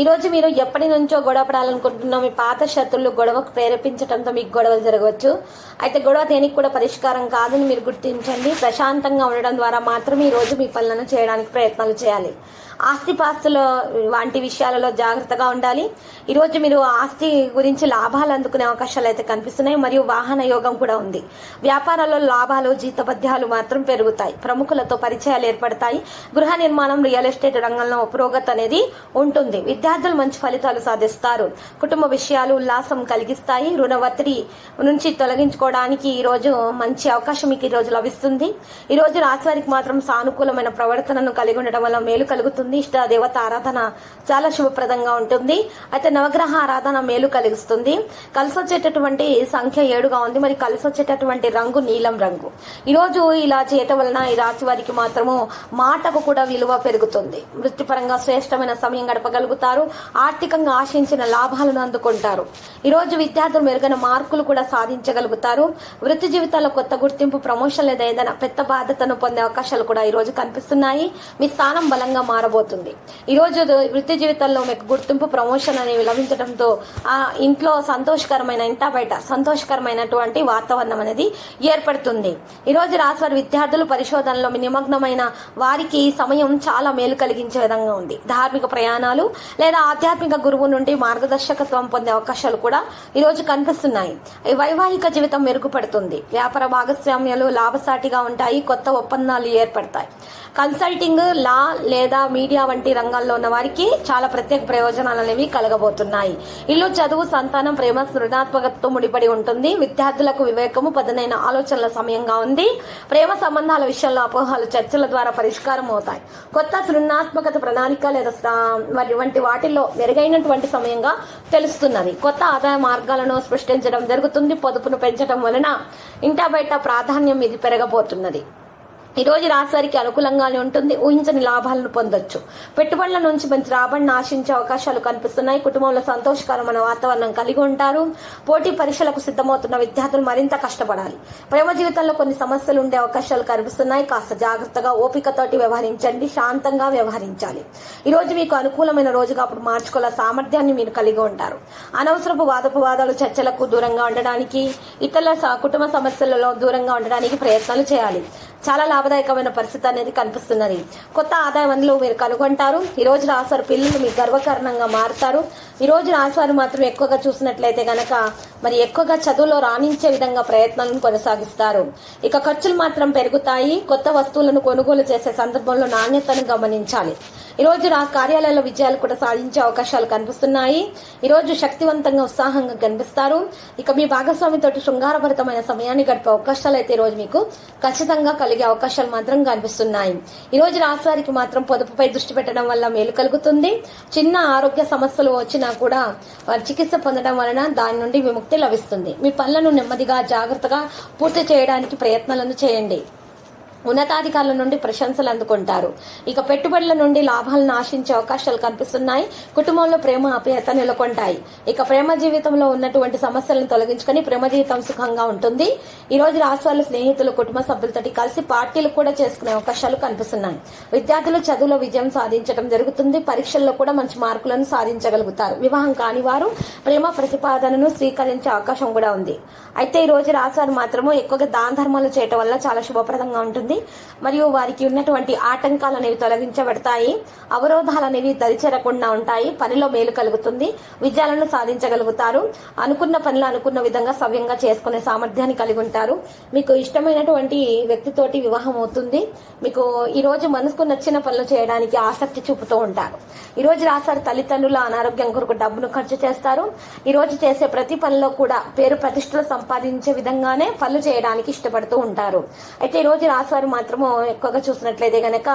ఈరోజు మీరు ఎప్పటి నుంచో గొడవ పడాలనుకుంటున్న మీ పాత శత్రులు గొడవకు ప్రేరేపించడంతో మీకు గొడవలు జరగవచ్చు. అయితే గొడవ దేనికి కూడా పరిష్కారం కాదని మీరు గుర్తించండి. ప్రశాంతంగా ఉండడం ద్వారా మాత్రమే ఈ రోజు మీ పనులను చేయడానికి ప్రయత్నాలు చేయాలి. ఆస్తిపాస్తుల వంటి విషయాలలో జాగ్రత్తగా ఉండాలి. ఈరోజు మీరు ఆస్తి గురించి లాభాలు అందుకునే అవకాశాలు అయితే కనిపిస్తున్నాయి. మరియు వాహన యోగం కూడా ఉంది. వ్యాపారాల్లో లాభాలు జీతపద్యాలు మాత్రం పెరుగుతాయి. ప్రముఖులతో పరిచయాలు ఏర్పడతాయి. గృహ నిర్మాణం రియల్ ఎస్టేట్ రంగంలో పురోగతి అనేది ఉంటుంది. విద్యార్థులు మంచి ఫలితాలు సాధిస్తారు. కుటుంబ విషయాలు ఉల్లాసం కలిగిస్తాయి. రుణ ఒత్తిడి నుంచి తొలగించుకోవడానికి ఈరోజు మంచి అవకాశం మీకు ఈ రోజు లభిస్తుంది. ఈరోజు రాశివారికి మాత్రం సానుకూలమైన ప్రవర్తనను కలిగి ఉండడం వల్ల మేలు కలుగుతుంది. ఇష్ట దేవత ఆరాధన చాలా శుభప్రదంగా ఉంటుంది. అయితే నవగ్రహ ఆరాధన మేలు కలిగిస్తుంది. కలిసి వచ్చేటటువంటి సంఖ్య ఏడుగా ఉంది. మరి కలిసి వచ్చేటటువంటి రంగు నీలం రంగు. ఈ రోజు ఇలా చేయటం వలన ఈ రాశి వారికి మాత్రము మాటకు కూడా విలువ పెరుగుతుంది. వృత్తిపరంగా శ్రేష్టమైన సమయం గడపగలుగుతారు. ఆర్థికంగా ఆశించిన లాభాలను అందుకుంటారు. ఈరోజు విద్యార్థులు మెరుగైన మార్కులు కూడా సాధించగలుగుతారు. వృత్తి జీవితాల్లో కొత్త గుర్తింపు ప్రమోషన్ లేదా ఏదైనా పెద్ద బాధ్యతను పొందే అవకాశాలు కూడా ఈ రోజు కనిపిస్తున్నాయి. మీ స్థానం బలంగా మారబోతుంది ఈ రోజు వృత్తి జీవితంలో మీకు గుర్తింపు ప్రమోషన్ అనేవి లభించడంతో ఆ ఇంట్లో సంతోషకరమైన ఇంట బయట సంతోషకరమైనటువంటి వాతావరణం అనేది ఏర్పడుతుంది. ఈరోజు రోజు విద్యార్థులు పరిశోధనలో నిమగ్నమైన వారికి సమయం చాలా మేలు కలిగించే విధంగా ఉంది. ధార్మిక ప్రయాణాలు లేదా ఆధ్యాత్మిక గురువు నుండి మార్గదర్శకత్వం పొందే అవకాశాలు కూడా ఈరోజు కనిపిస్తున్నాయి. వైవాహిక జీవితం మెరుగుపడుతుంది. వ్యాపార భాగస్వామ్యాలు లాభసాటిగా ఉంటాయి. కొత్త ఒప్పందాలు ఏర్పడతాయి. కన్సల్టింగ్ లా లేదా మీడియా వంటి రంగాల్లో ఉన్న వారికి చాలా ప్రత్యేక ప్రయోజనాలు అనేవి కలగబోతున్నాయి. ఇల్లు చదువు సంతానం ప్రేమ సృజనాత్మకతతో ముడిపడి ఉంటుంది. విద్యార్థులకు వివేకము పదునైన ఆలోచనల సమయంగా ఉంది. ప్రేమ సంబంధాల విషయంలో అపోహలు చర్చల ద్వారా పరిష్కారం అవుతాయి. కొత్త సృజనాత్మకత ప్రణాళిక లేదా మరి వంటి వాటిల్లో మెరుగైనటువంటి సమయంగా తెలుస్తున్నది. కొత్త ఆదాయ మార్గాలను సృష్టించడం జరుగుతుంది. పొదుపును పెంచడం వలన ఇంటా బయట ప్రాధాన్యం ఇది పెరగబోతున్నది. ఈరోజు రాశివారికి అనుకూలంగానే ఉంటుంది. ఊహించని లాభాలను పొందొచ్చు. పెట్టుబడుల నుంచి మంచి రాబడిని ఆశించే అవకాశాలు కనిపిస్తున్నాయి. కుటుంబంలో సంతోషకరమైన వాతావరణం కలిగి ఉంటారు. పోటీ పరీక్షలకు సిద్ధమవుతున్న విద్యార్థులు మరింత కష్టపడాలి. ప్రేమ జీవితంలో కొన్ని సమస్యలు ఉండే అవకాశాలు కనిపిస్తున్నాయి. కాస్త జాగ్రత్తగా ఓపికతోటి వ్యవహరించండి. శాంతంగా వ్యవహరించాలి. ఈ రోజు మీకు అనుకూలమైన రోజుగా అప్పుడు మార్చుకోలే సామర్థ్యాన్ని మీరు కలిగి ఉంటారు. అనవసరపు వాదోపవాదాలు చర్చలకు దూరంగా ఉండడానికి ఇతరుల స- కుటుంబ సమస్యలలో దూరంగా ఉండడానికి ప్రయత్నాలు చేయాలి. చాలా లాభదాయకమైన పరిస్థితి అనేది కనిపిస్తున్నది. కొత్త ఆదాయ వనరులు మీరు కనుగొంటారు. ఈ రోజు రాశారు పిల్లలు మీ గర్వకారణంగా మారుతారు. ఈ రోజు మాత్రం ఎక్కువగా చూసినట్లయితే గనక మరి ఎక్కువగా చదువులో రాణించే విధంగా ప్రయత్నాలను కొనసాగిస్తారు. ఇక ఖర్చులు మాత్రం పెరుగుతాయి. కొత్త వస్తువులను కొనుగోలు చేసే సందర్భంలో నాణ్యతను గమనించాలి. ఈ రోజు రా కార్యాలయంలో విజయాలు కూడా సాధించే అవకాశాలు కనిపిస్తున్నాయి. ఈ రోజు శక్తివంతంగా ఉత్సాహంగా కనిపిస్తారు ఇక మీ భాగస్వామితో శృంగారభరితమైన సమయాన్ని గడిపే అవకాశాలు అయితే ఈ రోజు మీకు ఖచ్చితంగా కలిగే అవకాశాలు మాత్రం కనిపిస్తున్నాయి. ఈ రోజు రాశివారికి మాత్రం పొదుపుపై దృష్టి పెట్టడం వల్ల మేలు కలుగుతుంది. చిన్న ఆరోగ్య సమస్యలు వచ్చినా కూడా వారి చికిత్స పొందడం వలన దాని నుండి విముక్తి లభిస్తుంది. మీ పనులను నెమ్మదిగా జాగ్రత్తగా పూర్తి చేయడానికి ప్రయత్నాలను చేయండి. ఉన్నతాధికారుల నుండి ప్రశంసలు అందుకుంటారు. ఇక పెట్టుబడుల నుండి లాభాలను ఆశించే అవకాశాలు కనిపిస్తున్నాయి. కుటుంబంలో ప్రేమ ఆప్యాయత నెలకొంటాయి. ఇక ప్రేమ జీవితంలో ఉన్నటువంటి సమస్యలను తొలగించుకొని ప్రేమ జీవితం సుఖంగా ఉంటుంది. ఈ రోజు రాష్ట్రాల స్నేహితులు కుటుంబ సభ్యులతోటి కలిసి పార్టీలు కూడా చేసుకునే అవకాశాలు కనిపిస్తున్నాయి. విద్యార్థులు చదువులో విజయం సాధించడం జరుగుతుంది. పరీక్షల్లో కూడా మంచి మార్కులను సాధించగలుగుతారు. వివాహం కాని వారు ప్రేమ ప్రతిపాదనను స్వీకరించే అవకాశం కూడా ఉంది. అయితే ఈ రోజు రాశారు మాత్రము ఎక్కువగా దాన ధర్మాలు చేయటం వల్ల చాలా శుభప్రదంగా ఉంటుంది. మరియు వారికి ఉన్నటువంటి ఆటంకాలు అనేవి తొలగించబడతాయి. అవరోధాలు అనేవి దరిచేరకుండా ఉంటాయి. పనిలో మేలు కలుగుతుంది. విజయాలను సాధించగలుగుతారు. అనుకున్న పనులు అనుకున్న విధంగా సవ్యంగా చేసుకునే సామర్థ్యాన్ని కలిగి ఉంటారు. మీకు ఇష్టమైనటువంటి వ్యక్తితోటి వివాహం అవుతుంది. మీకు ఈ రోజు మనసుకు నచ్చిన పనులు చేయడానికి ఆసక్తి చూపుతూ ఉంటారు. ఈ రోజు రాశారు తల్లిదండ్రుల అనారోగ్యం కొరకు డబ్బును ఖర్చు చేస్తారు. ఈ రోజు చేసే ప్రతి పనిలో కూడా పేరు ప్రతిష్టలు సంపాదించే విధంగానే పనులు చేయడానికి ఇష్టపడుతూ ఉంటారు. అయితే ఈ రోజు రాశారు వారు మాత్రము ఎక్కువగా చూసినట్లయితే గనక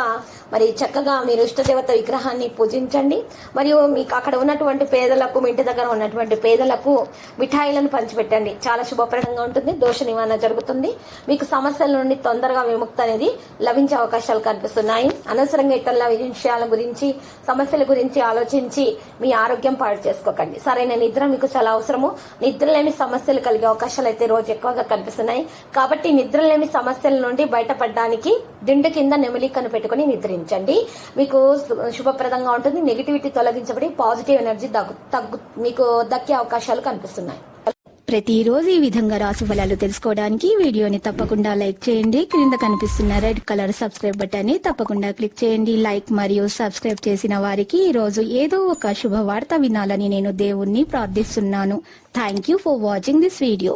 మరి చక్కగా మీరు ఇష్టదేవత విగ్రహాన్ని పూజించండి. మరియు మీకు అక్కడ ఉన్నటువంటి పేదలకు మీ ఇంటి దగ్గర ఉన్నటువంటి పేదలకు మిఠాయిలను పంచిపెట్టండి. చాలా శుభప్రదంగా ఉంటుంది దోష నివారణ జరుగుతుంది. మీకు సమస్యల నుండి తొందరగా విముక్తి అనేది లభించే అవకాశాలు కనిపిస్తున్నాయి. అనవసరంగా ఇతరుల విషయాల గురించి సమస్యల గురించి ఆలోచించి మీ ఆరోగ్యం పాడు చేసుకోకండి. సరైన నిద్ర మీకు చాలా అవసరము. నిద్రలేమి సమస్యలు కలిగే అవకాశాలు అయితే రోజు ఎక్కువగా కనిపిస్తున్నాయి. కాబట్టి నిద్రలేమి సమస్యల నుండి పడడానికి దిండు కింద నెమలికను పెట్టుకుని నిద్రించండి. మీకు శుభప్రదంగా ఉంటుంది. నెగిటివిటీ తొలగించబడి పాజిటివ్ ఎనర్జీ దగ్గు తగ్గు మీకు దక్కే అవకాశాలు కనిపిస్తున్నాయి. ప్రతిరోజు ఈ విధంగా రాసు ఫలాలు తెలుసుకోవడానికి వీడియోని తప్పకుండా లైక్ చేయండి. క్రింద కనిపిస్తున్న రెడ్ కలర్ సబ్స్క్రైబ్ బటన్ని తప్పకుండా క్లిక్ చేయండి. లైక్ మరియు సబ్స్క్రైబ్ చేసిన వారికి ఈ రోజు ఏదో ఒక శుభవార్త వినాలని నేను దేవుణ్ణి ప్రార్థిస్తున్నాను. Thank you for watching this video